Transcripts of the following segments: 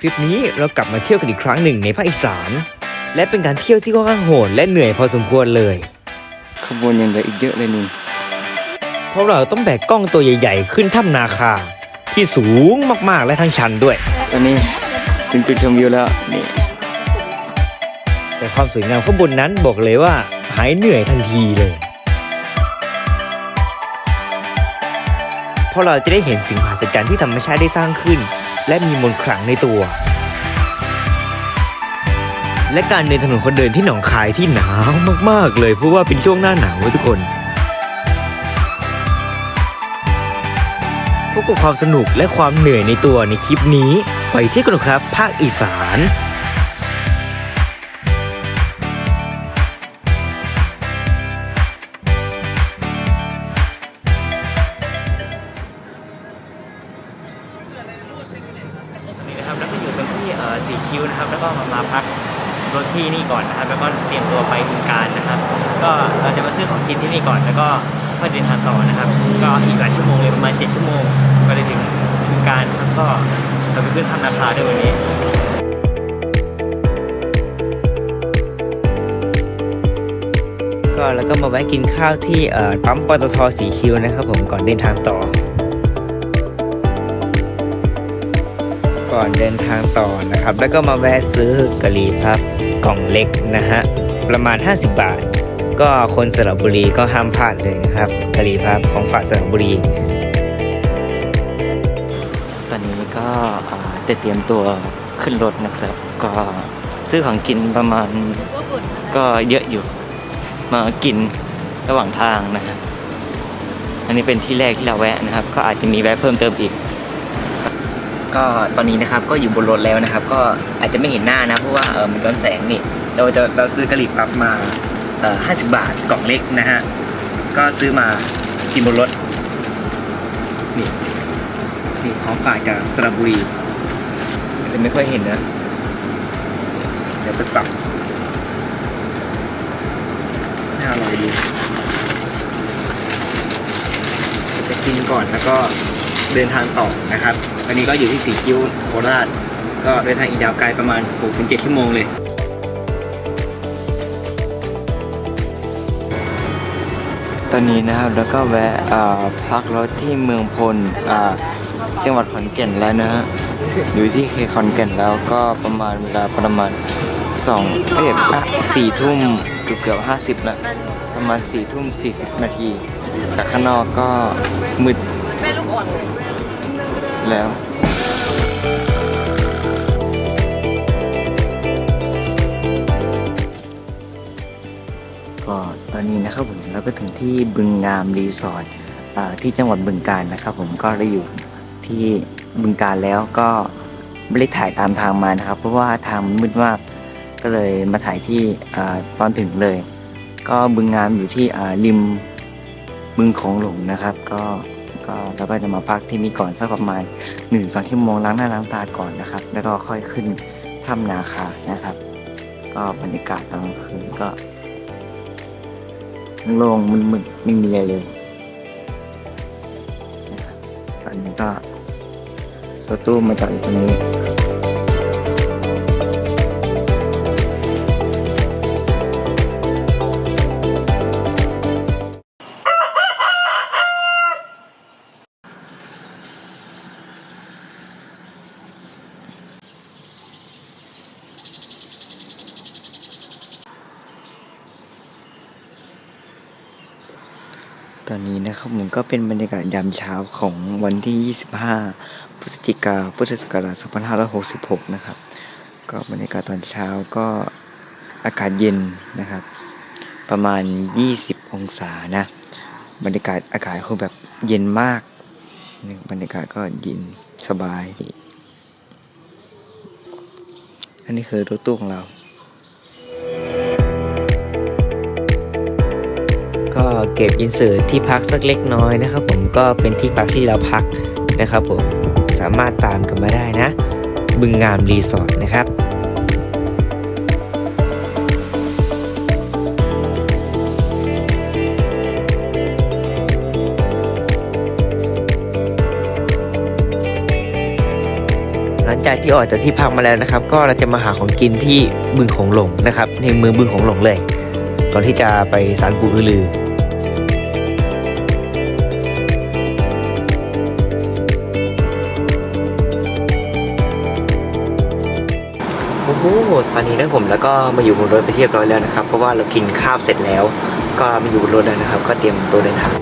คลิปนี้เรากลับมาเที่ยวกันอีกครั้งหนึ่งในภาคอีสาน และเป็นการเที่ยวที่ค่อนข้างโหดและเหนื่อยพอสมควรเลย ขบวนยังเหลืออีกเยอะเลยนุ่นเพราะเราต้องแบกกล้องตัวใหญ่ ๆ ขึ้นถ้ำนาคา ที่สูงมากๆและทั้งชันด้วย ตอนนี้ถึงจุดชมวิวแล้วนี่แต่ความสวยงามข้างบนนั้นบอกเลยว่าหายเหนื่อยทันทีเลยเพราะเราจะได้เห็นสิ่งมหัศจรรย์ที่ธรรมชาติได้สร้างขึ้น และมีมนต์ขลังในตัว และการเดินถนนคนเดินที่หนองคายที่หนาวมากๆ เลยเพราะว่าเป็นช่วงหน้าหนาวทุกคนพบกับความสนุกและความเหนื่อยในตัวในคลิปนี้ ไปที่กันครับภาคอีสาน ไปขึ้นถ้ำนาคาด้วยวันนี้ก็แล้วก็มาแวะกินข้าวที่ปั๊มปตทสีคิวนะครับผมก่อนเดินทางต่อ ก่อนเดินทางต่อนะครับ แล้วก็มาแวะซื้อกะหรี่พับกล่องเล็กนะฮะประมาณ 50 บาท ก็คนสระบุรีก็ห้ามพลาดเลยนะครับกะหรี่พับของฝากสระบุรี อ่าจะเตรียมตัวขึ้นรถนะครับ ก็ซื้อของกินประมาณก็เยอะอยู่ มากินระหว่างทางนะครับอันนี้เป็นที่แรกที่เราแวะนะครับ ก็อาจจะมีแวะเพิ่มเติมอีก ก็ตอนนี้นะครับก็อยู่บนรถแล้วนะครับ ก็อาจจะไม่เห็นหน้านะเพราะว่าเออมันย้อนแสงนี่เราจะเราซื้อกะหรี่ปั๊บมาเอ่อห้าสิบบาทกล่องเล็กนะฮะก็ซื้อมากินบนรถนี่นี่ของฝากจากสระบุรี จะไม่ค่อยเห็นนะ เดี๋ยวไปปรับน่าอร่อยดีจะกินก่อนแล้วก็เดินทางต่อนะครับอันนี้ก็อยู่ที่สีคิ้วโคราช ก็เดินทางอีกยาวไกลประมาณ6-7ชั่วโมงเลยตอนนี้นะครับแล้วก็แวะพักรถที่เมืองพลจังหวัดขอนแก่นแล้วนะฮะ อยู่ที่เคขอนแก่นแล้วก็ประมาณเวลาประมาณสองเอ้ยอะสี่ทุ่มเกือบเกือบห้าสิบละประมาณสี่ทุ่มสี่สิบนาทีจากข้างนอกก็มืดแล้วก็ตอนนี้นะครับผมเราก็ถึงที่บึงงามรีสอร์ทที่จังหวัดบึงกาฬนะครับผมก็ได้อยู่ที่ บึงกาฬแล้วก็ไม่ได้ถ่ายตามทางมานะครับ เพราะว่าทางมันมืดมากก็เลยมาถ่ายที่อตอนถึงเลย ก็บึงงามอยู่ที่ริมบึงของหลงนะครับ ก็ก็เราก็จะมาพักที่นี่ก่อนสักประมาณหนึ่งสองชั่วโมงล้างหน้าล้างตาก่อนนะครับ แล้วก็ค่อยขึ้นถ้ำนาคานะครับ ก็บรรยากาศตอนกลางคืนก็โล่งมึนๆไม่มีอะไรเลยนะครับตอนนี้ก็ รถตู้มา ครับผมก็เป็นบรรยากาศยามเช้าของวันที่ 25 พฤศจิกาพุทธศักราช2566 นะครับ ก็บรรยากาศตอนเช้าก็อากาศเย็นนะครับ ประมาณ 20 องศานะ บรรยากาศอากาศคือแบบเย็นมากบรรยากาศก็เย็นสบาย อันนี้คือรถตู้ของเรา ก็เก็บอินเสิร์ตที่พักสักเล็กน้อยนะครับ ผมก็เป็นที่พักที่เราพักนะครับผมสามารถตามกันมาได้นะ บึงงามรีสอร์ทนะครับหลังจากที่ออกจากที่พักมาแล้วนะครับ ก็เราจะมาหาของกินที่บึงของหลงนะครับ ในเมืองบึงของหลงเลย ก่อนที่จะไปศาลปู่อือลือโอ้โหตอนนี้นะผมแล้วก็มาอยู่บนรถไปเรียบร้อยแล้วนะครับ เพราะว่าเรากินข้าวเสร็จแล้ว ก็มาอยู่บนรถแล้วนะครับ ก็เตรียมตัวเดินทาง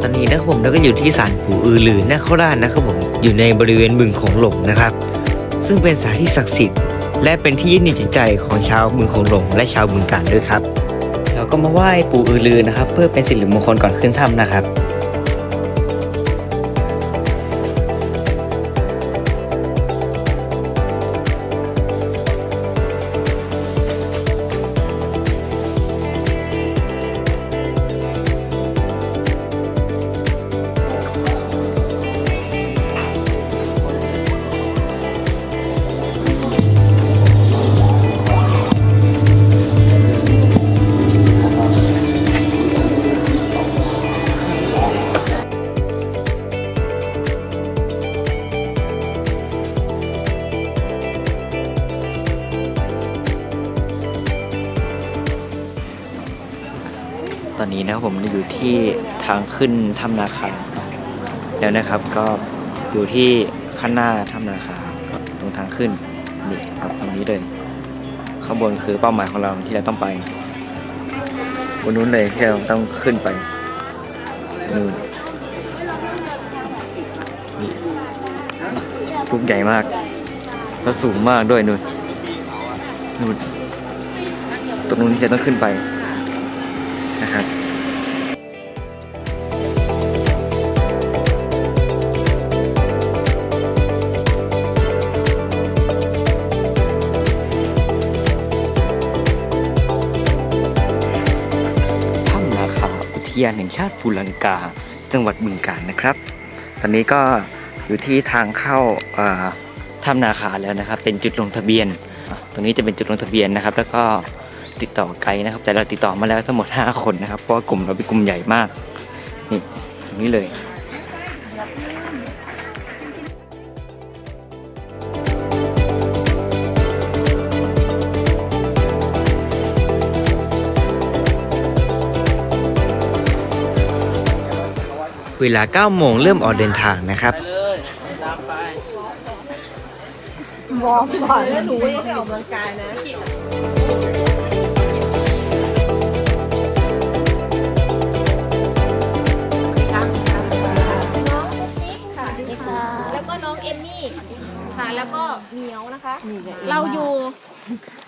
ตอนนี้นะครับผมแล้วก็อยู่ที่ศาลปู่อือลือนคราชนะครับผมอยู่ในบริเวณบึงของหลงนะครับ ซึ่งเป็นสถานที่ศักดิ์สิทธิ์และเป็นที่ยึดเหนี่ยวจิตใจของชาวบึงของหลงและชาวบึงกาฬด้วยครับ เราก็มาไหว้ปู่อือลือนะครับ เพื่อเป็นสิริมงคลก่อนขึ้นถ้ำนะครับ อนนี้นะครับผมอยู่ที่ทางขึ้นถ้ำนาคาแล้วนะครับก็อยู่ที่ข้างหน้าถ้ำนาคาตรงทางขึ้นนี่ครับตรงนี้เลยข้างบนคือเป้าหมายของเราที่เราต้องไปบนนู้นเลยที่เราต้องขึ้นไปนู่นนี่ลูกใหญ่มากแล้วสูงมากด้วยนู่นนู่นตรงนู้นที่จะต้องขึ้นไป ทยานแห่งชาติภูลังกา จังหวัดบึงกาฬนะครับ ตอนนี้ก็อยู่ที่ทางเข้าถ้ำนาคาแล้วนะครับ เป็นจุดลงทะเบียน ตรงนี้จะเป็นจุดลงทะเบียนนะครับ แล้วก็ติดต่อไกด์นะครับ แต่เราติดต่อมาแล้วทั้งหมด 5 คนนะครับ เพราะกลุ่มเราเป็นกลุ่มใหญ่มาก นี่ตรงนี้เลย เวลา 9 โมงเริ่มออกเดินทางนะครับวอร์มก่อนแล้วหนูไม่ได้ออกกำลังกายนะน้องนิกค่ะแล้วก็น้องเอมมี่ค่ะ แล้วก็เหมียวนะคะ เราอยู่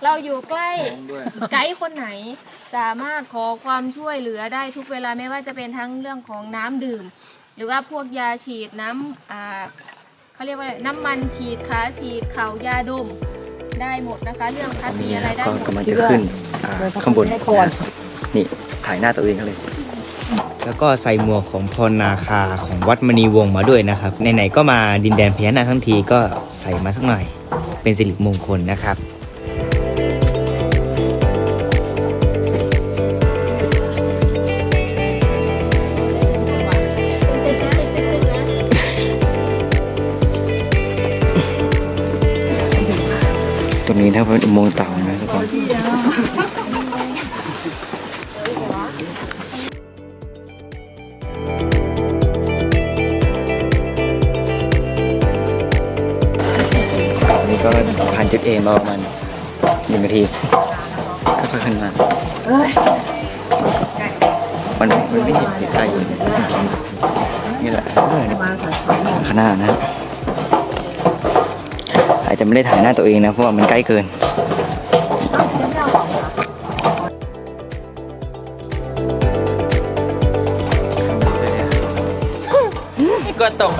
เราอยู่ใกล้ไกด์คนไหนสามารถขอความช่วยเหลือได้ทุกเวลาไม่ว่าจะเป็นทั้งเรื่องของน้ำดื่ม หรือว่าพวกยาฉีดน้ำอ่าเขาเรียกว่าอะไรน้ำมันฉีดขาฉีดเข่ายาดมได้หมดนะคะ เรื่องคัดมีอะไรได้ก็หมด กำลังจะขึ้นอ่าข้างบนนะครับนี่ถ่ายหน้าตัวเองกันเลย แล้วก็ใส่หมวกของพรนาคาของวัดมณีวงศ์มาด้วยนะครับไหนๆก็มาดินแดนพญานาคทั้งทีก็ใส่มาสักหน่อย เป็นสิริมงคลนะครับ มงเต่านะทุกคนอันนี้ก็ผ่านจุดเอมาประมาณหนึ่งนาทีค่อยขึ้นมามันมันไม่ติดใกล้อยู่นี่แหละข้างหน้านะอาจจะไม่ได้ถ่ายหน้าตัวเองนะ เพราะว่ามันใกล้เกิน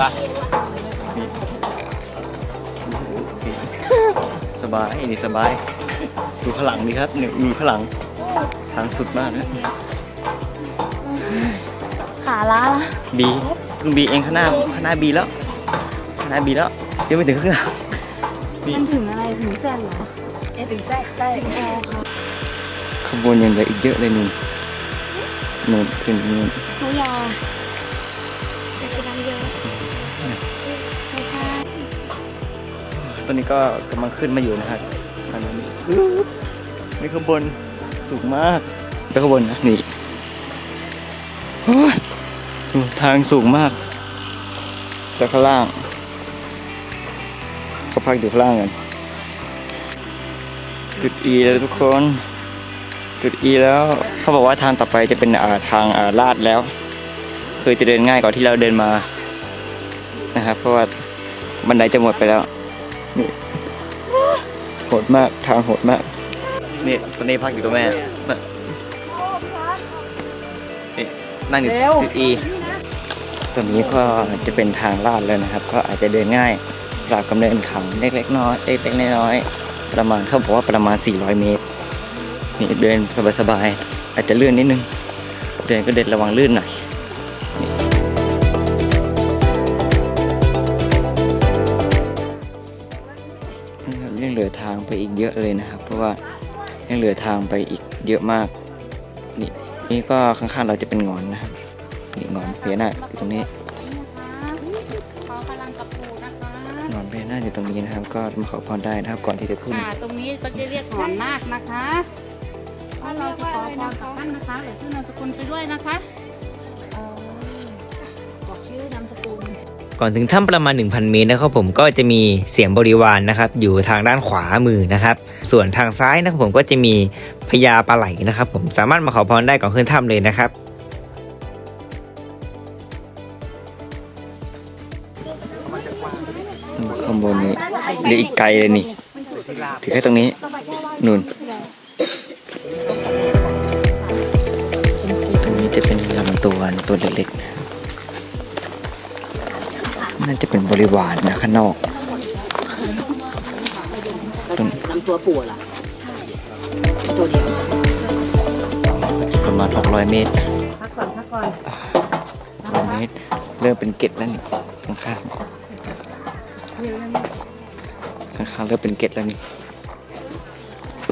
ะสบายนี่สบาย ดูข้างหลังดีครับเนี่ยดูข้างหลัง ทางสุดมากนะขาล้าละบีเพิ่งบีเองข้างหน้าข้างหน้าบีแล้วข้างหน้าบีแล้วยังไม่ถึงข้างหน้ามันถึงอะไรถึงเส้นเหรอเอะถึงใส่ใส่ขบวนยังเหลืออีกเยอะเลยนู่นนู่นขึ้นนู่นเขายา ตอนนี้ก็กำลังขึ้นมาอยู่นะครับทางนี้อื้อนี่ข้างบนสูงมากแล้วข้างบนนะนี่โอ้ยดูทางสูงมากแล้วข้างล่างก็พักอยู่ข้างล่างกันจุด E แล้วทุกคน จุด E แล้วเขาบอกว่าทางต่อไปจะเป็นอ่าทางอ่าลาดแล้ว คือจะเดินง่ายกว่าที่เราเดินมานะครับเพราะว่าบันไดจะหมดไปแล้ว นี่โหดมากทางโหดมาก นี่ตอนนี้พักอยู่กับแม่มานี่นั่งอยู่จุด E ตรงนี้ก็จะเป็นทางลาดแล้วนะครับ ก็อาจจะเดินง่ายสลับกับเนินเขาเล็กๆน้อยเล็กๆน้อยๆประมาณเขาบอกว่าประมาณ 400 เมตร นี่เดินสบายๆอาจจะลื่นนิดนึง เดินก็เดินระวังลื่นหน่อย เยอะเลยนะครับ เพราะว่ายังเหลือทางไปอีกเยอะมาก นี่นี่ก็ข้างๆเราจะเป็นหงอนนะครับนี่หงอนพญานาคอยู่ตรงนี้ขอพลังกับปูนะคะหงอนพญานาคอยู่ตรงนี้นะครับ ก็มาขอพรได้นะครับก่อนที่จะขึ้นค่ะตรงนี้ก็จะเรียกหอนนาคนะคะถ้าเราจะขอพรกับท่านนะคะเดี๋ยวชื่อนามสกุลไปด้วยนะคะ ก่อนถึงถ้ำประมาณ 1,000 เมตรนะครับผมก็จะมีเสียงบริวารนะครับ อยู่ทางด้านขวามือนะครับ ส่วนทางซ้ายนะครับผมก็จะมีพญาปลาไหลนะครับ ผมสามารถมาขอพรได้ก่อนขึ้นถ้ำเลยนะครับข้างบนนี้เหรืออีกไกลเลยนี่ถือแค่ตรงนี้นู่นตรงนี้จะเป็นลำตัวตัวเล็กๆนะ น่าจะเป็นบริวารนะข้างนอกตรงน้ำตัวปู่ล่ะตัวเดียวประมาณ600 เมตรพักก่อนพักก่อน600เมตร เริ่มเป็นเกล็ดแล้วนี่ข้างข้างๆข้างๆเริ่มเป็นเกล็ดแล้วนี่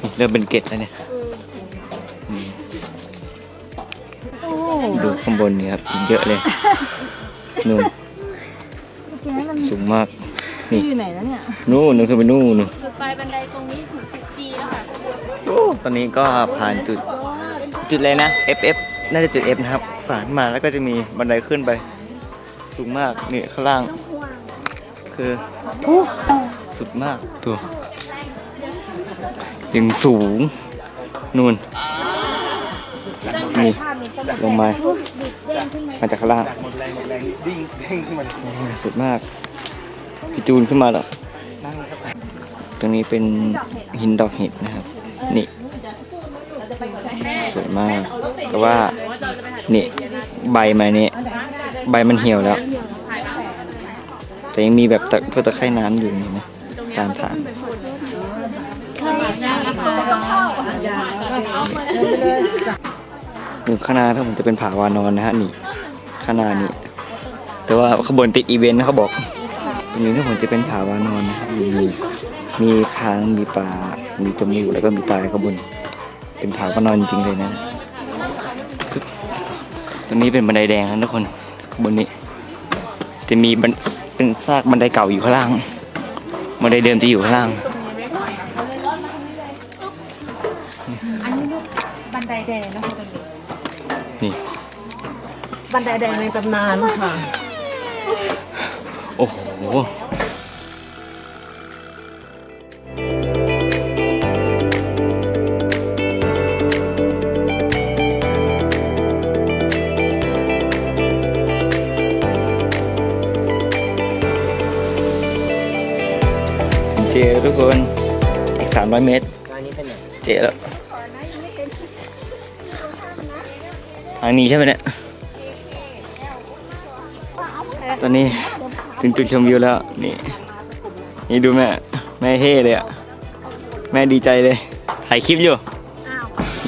นี่เริ่มเป็นเกล็ดแล้วเนี่ยนี่ดูข้างบนนี่ครับเยอะเลยนู่น สูงมากนี่อยู่ไหนแล้วเนี่ยนู่นนึงคือไปนู่นนู่นจุดปลายบันไดตรงนี้ถึงจุดจีแล้วค่ะตอนนี้ก็ผ่านจุดจุดเลยนะ F F น่าจะจุด F นะครับผ่านมาแล้วก็จะมีบันไดขึ้นไป สูงมากนี่ข้างล่าง คือสุดมากตัวยังสูงนู่นนี่ลงมามาจากข้างล่างสุดมาก พี่จูนขึ้นมาแล้วตรงนี้เป็นหินดอกเห็ดนะครับ นี่สวยมากแต่ว่านี่ใบมันนี่ใบมันเหี่ยวแล้ว แต่ยังมีแบบตะเพื่อตะไคร่น้ำอยู่นี่นะตามทางอยู่ข้างหน้าถ้าผมจะเป็นผาวานอนนะฮะนี่ข้างหน้านี่แต่ว่าขาบวนติดอีเวนต์เขาบอก ตรงนี้ถ้าผมจะเป็นผาวานอนนะครับ มีมีค้าง มีปลา มีจมูกแล้วก็มีตายข้างบน เป็นผาวานอนจริงๆเลยนะปึ๊บตรงนี้เป็นบันไดแดงนะทุกคนข้างบนนี้ จะมีบันเป็นซากบันไดเก่าอยู่ข้างล่าง บันไดเดิมจะอยู่ข้างล่างบันไดแดงนะคะนี่ บันไดแดงในตำนานค่ะ โอ้โหเจอทุกคนอีก 300 เมตรเจอแล้วทางนี้ใช่ไหมเนี่ยตอนนี้ ถึงจุดชมวิวแล้วนี่นี่ดูแม่แม่เฮ่เลยอะแม่ดีใจเลย ถ่ายคลิปอยู่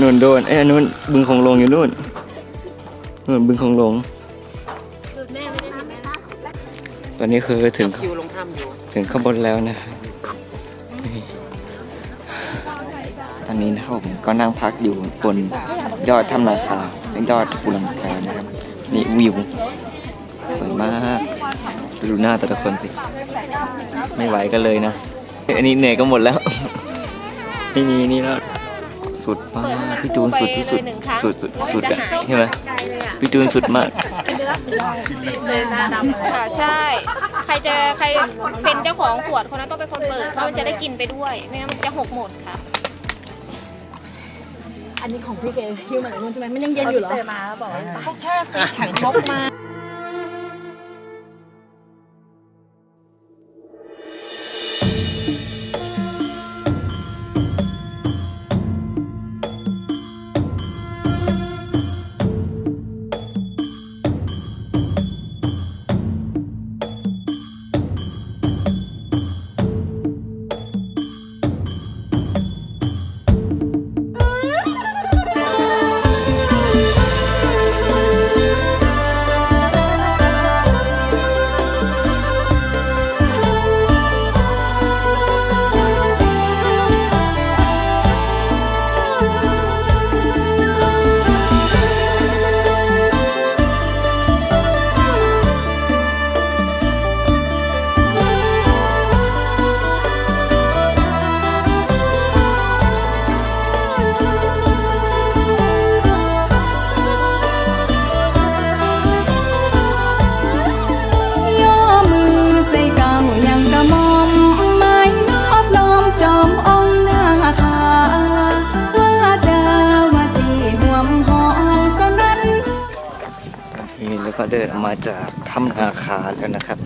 นู่นโดนเอ้ยนู่นบึงคงลงอยู่นู่นนู่นบึงคงลงจุดแม่ไม่ได้ทำแม่นะตอนนี้คือถึงคิวลงถ้ำอยู่ถึงข้างบนแล้วนะนี่ตอนนี้นะครับผมก็นั่งพักอยู่บนยอดถ้ำนาคาและยอดปุลังกานะครับนี่วิวสวยมาก ดูหน้าแต่ละคนสิ ไม่ไหวกันเลยนะ อันนี้เหนื่อยก็หมดแล้ว ไม่มีนี่แล้ว สุดมากพี่จูนสุดที่สุด สุดสุดสุดอะใช่ไหมพี่จูนสุดมากค่ะใช่ ใครจะใครเป็นเจ้าของขวดคนนั้นต้องเป็นคนเปิดเพราะมันจะได้กินไปด้วย ไม่งั้นมันจะหกหมดค่ะ อันนี้ของพี่เกฮิวมาจากนู่นใช่ไหมมันยังเย็นอยู่เหรอมาบอกเขาแค่แข็งบกมา เดินออกมาจากถ้ำนาคาแล้วนะครับ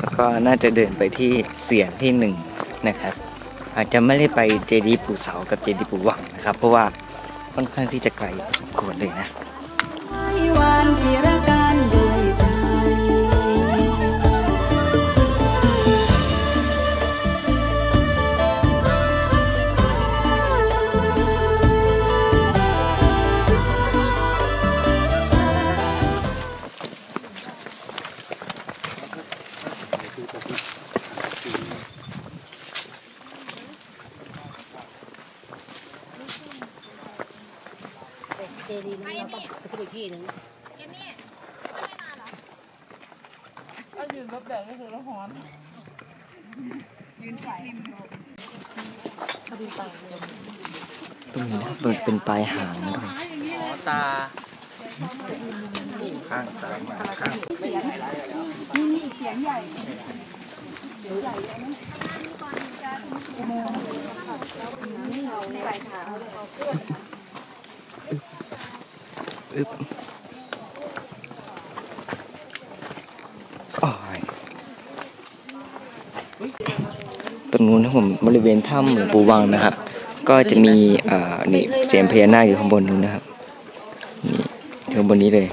แล้วก็น่าจะเดินไปที่เสียงที่หนึ่งนะครับ อาจจะไม่ได้ไปเจดีย์ปู่เสากับเจดีย์ปู่หวังนะครับ เพราะว่าค่อนข้างที่จะไกลพอสมควรเลยนะ อึ๊บตรงนู้นนะผมบริเวณถ้ำหลวงปู่วังนะครับ ก็จะมีอ่านี่เสียงพญานาคอยู่ข้างบนนู้นนะครับนี่อยู่ข้างบนนี้เลย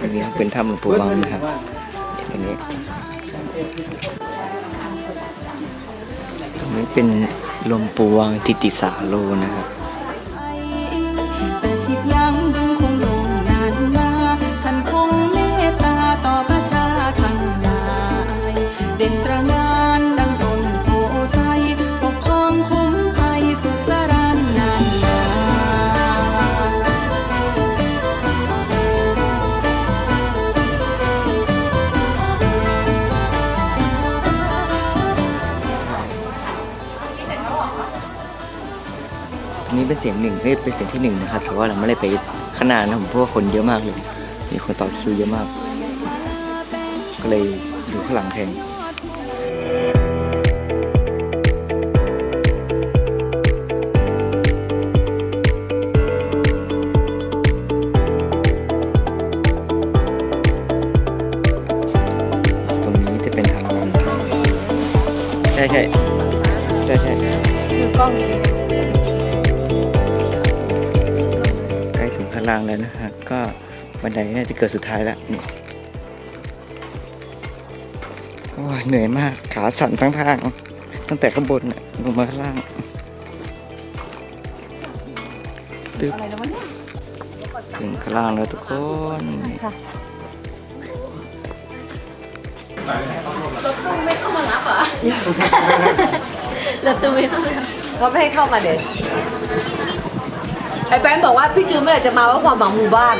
อันนี้เป็นถ้ำหลวงปู่วังนะครับ เป็นลมป่วงทิติสาโลนะครับ นี้เป็นเสียงหนึ่งเอ้ยเป็นเสียงที่หนึ่งนะครับแต่ว่าเราไม่ได้ไปขนาดนะผมเพราะว่าคนเยอะมากเลย มีคนต่อคิวเยอะมาก ก็เลยอยู่ข้างหลังแทน แล้วนะฮะก็บันไดน่าจะเกิดสุดท้ายแล้วนี่โอ้ยเหนื่อยมากขาสั่นทั้งทาง ตั้งแต่ข้างบนน่ะลงมาข้างล่างตึ๊บถึงข้างล่างแล้วทุกคนก็ไม่ให้เข้ามาเด็ด ไอ้แป้นบอกว่าพี่จือเมื่อไหร่จะมาว่าความหวังหมู่บ้าน